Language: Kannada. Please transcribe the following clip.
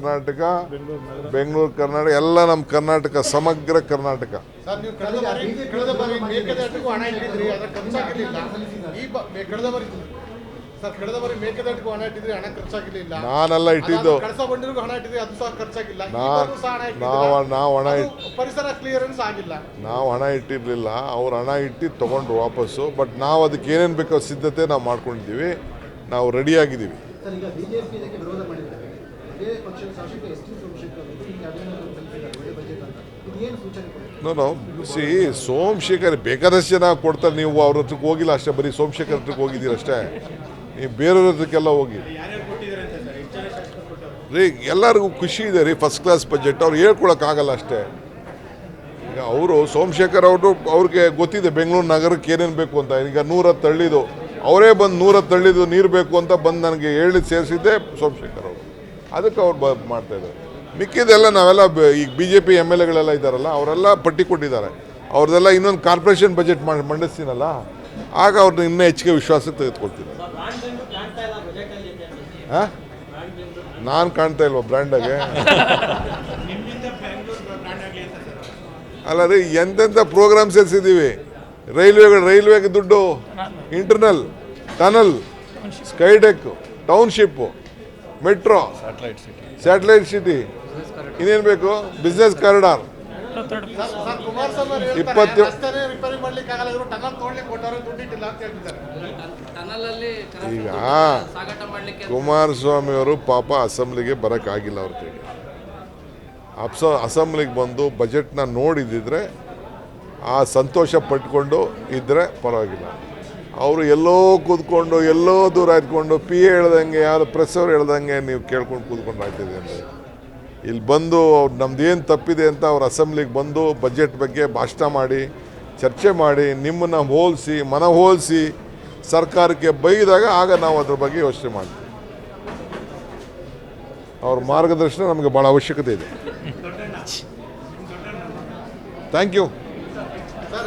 ಕರ್ನಾಟಕ ಬೆಂಗಳೂರು ಕರ್ನಾಟಕ ಎಲ್ಲ ನಮ್ಮ ಕರ್ನಾಟಕ ಸಮಗ್ರ ಕರ್ನಾಟಕ. ನಾನೆಲ್ಲ ಇಟ್ಟಿದ್ದು? ನಾವು ಹಣ ಅದು ಇಟ್ಟು ಪರಿಸರ ಕ್ಲಿಯರೆನ್ಸ್ ಆಗಿಲ್ಲ. ನಾವು ಹಣ ಇಟ್ಟಿರಲಿಲ್ಲ. ಅವ್ರು ಹಣ ಇಟ್ಟು ತಗೊಂಡ್ರು ವಾಪಸ್ಸು. ಬಟ್ ನಾವು ಅದಕ್ಕೆ ಏನೇನು ಬೇಕೋ ಸಿದ್ಧತೆ ನಾವು ಮಾಡ್ಕೊಂಡಿದ್ದೀವಿ. ನಾವು ರೆಡಿಯಾಗಿದ್ದೀವಿ ನೋ ಸಿ ಸೋಮಶೇಖರ್ ಬೇಕಾದಷ್ಟು ಜನ ಕೊಡ್ತಾರೆ, ನೀವು ಅವ್ರ ಹತ್ರಕ್ಕೆ ಹೋಗಿಲ್ಲ ಅಷ್ಟೇ, ಬರೀ ಸೋಮಶೇಖರ್ ಹತ್ರಕ್ಕೆ ಹೋಗಿದ್ದೀರ ಅಷ್ಟೇ. ನೀವು ಬೇರೆಯವ್ರ ಹತ್ರಕ್ಕೆಲ್ಲ ಹೋಗಿ. ರೀ, ಎಲ್ಲರಿಗೂ ಖುಷಿ ಇದೆ ರೀ ಫಸ್ಟ್ ಕ್ಲಾಸ್ ಬಜೆಟ್ ಅವ್ರು ಹೇಳ್ಕೊಳಕ್ಕಾಗಲ್ಲ ಅಷ್ಟೇ. ಈಗ ಅವರು ಸೋಮಶೇಖರ್ ಅವರು, ಅವ್ರಿಗೆ ಗೊತ್ತಿದೆ, ಬೆಂಗಳೂರು ನಗರಕ್ಕೆ ಏನೇನು ಬೇಕು ಅಂತ. ಈಗ ನೂರ ತಳ್ಳಿದು ಅವರೇ ಬಂದು ನೂರ ತಳ್ಳಿದು ನೀರು ಬೇಕು ಅಂತ ಬಂದು ನನಗೆ ಹೇಳಿ ಸೇರಿಸಿದ್ದೆ ಸೋಮಶೇಖರ್ ಅವರು. ಅದಕ್ಕೆ ಅವ್ರು ಮಾಡ್ತಾ ಇದ್ದಾರೆ. ಮಿಕ್ಕಿದೆಲ್ಲ ನಾವೆಲ್ಲ ಈಗ B J P M L ಎಗಳೆಲ್ಲ ಇದ್ದಾರಲ್ಲ, ಅವರೆಲ್ಲ ಪಟ್ಟಿ ಕೊಟ್ಟಿದ್ದಾರೆ ಅವ್ರದ್ದೆಲ್ಲ ಇನ್ನೊಂದು ಕಾರ್ಪೊರೇಷನ್ ಬಜೆಟ್ ಮಾಡಿ ಮಂಡಿಸ್ತೀನಲ್ಲ, ಆಗ ಅವ್ರನ್ನ ಇನ್ನೂ ಹೆಚ್ಚಿಗೆ ವಿಶ್ವಾಸಕ್ಕೆ ತೆಗೆದುಕೊಳ್ತೀನಿ. ಹಾಂ? ನಾನು ಕಾಣ್ತಾ ಇಲ್ವ ಬ್ರ್ಯಾಂಡಾಗೆ? ಅಲ್ಲ ರೀ ಎಂತೆಂಥ ಪ್ರೋಗ್ರಾಮ್ ಸೇರಿಸಿದ್ದೀವಿ? ರೈಲ್ವೆಗಳು ರೈಲ್ವೆಗೆ ದುಡ್ಡು internal tunnel skydeck township metro. Satellite city ಇನ್ನೇನು ಬೇಕು? ಬಿಸ್ನೆಸ್ ಕಾರಿಡಾರ್ ಇಪ್ಪತ್ತು- ಈಗ ಕುಮಾರಸ್ವಾಮಿ ಅವರು ಪಾಪ ಅಸೆಂಬ್ಲಿಗೆ ಬರೋಕ್ಕಾಗಿಲ್ಲ ಅವ್ರ ಕೈಗೆ ಅಪ್ಸ ಅಸೆಂಬ್ಲಿಗೆ ಬಂದು ಬಜೆಟ್ನ ನೋಡಿದ್ದಿದ್ರೆ ಆ ಸಂತೋಷ ಪಟ್ಕೊಂಡು ಇದ್ದರೆ ಪರವಾಗಿಲ್ಲ. ಅವರು ಎಲ್ಲೋ ಕೂತ್ಕೊಂಡು ಎಲ್ಲೋ ದೂರ ಆಯ್ತುಕೊಂಡು ಪಿ ಎ ಹೇಳ್ದಂಗೆ ಯಾರು ಪ್ರೆಸ್ ಅವ್ರು ಹೇಳ್ದಂಗೆ ನೀವು ಕೇಳ್ಕೊಂಡು ಕೂತ್ಕೊಂಡು ಆಗ್ತಿದೆ ಅಂತ ಇಲ್ಲಿ ಬಂದು ಅವ್ರು ನಮ್ದು ಏನು ತಪ್ಪಿದೆ ಅಂತ ಅವ್ರ ಅಸೆಂಬ್ಲಿಗೆ ಬಂದು ಬಜೆಟ್ ಬಗ್ಗೆ ಭಾಷಣ ಮಾಡಿ ಚರ್ಚೆ ಮಾಡಿ ನಿಮ್ಮನ್ನು ಹೋಲಿಸಿ ಮನ ಹೋಲಿಸಿ ಸರ್ಕಾರಕ್ಕೆ ಬೈದಾಗ ಆಗ ನಾವು ಅದ್ರ ಬಗ್ಗೆ ಯೋಚನೆ ಮಾಡ್ತೀವಿ. ಅವ್ರ ಮಾರ್ಗದರ್ಶನ ನಮಗೆ ಭಾಳ ಅವಶ್ಯಕತೆ ಇದೆ. Thank you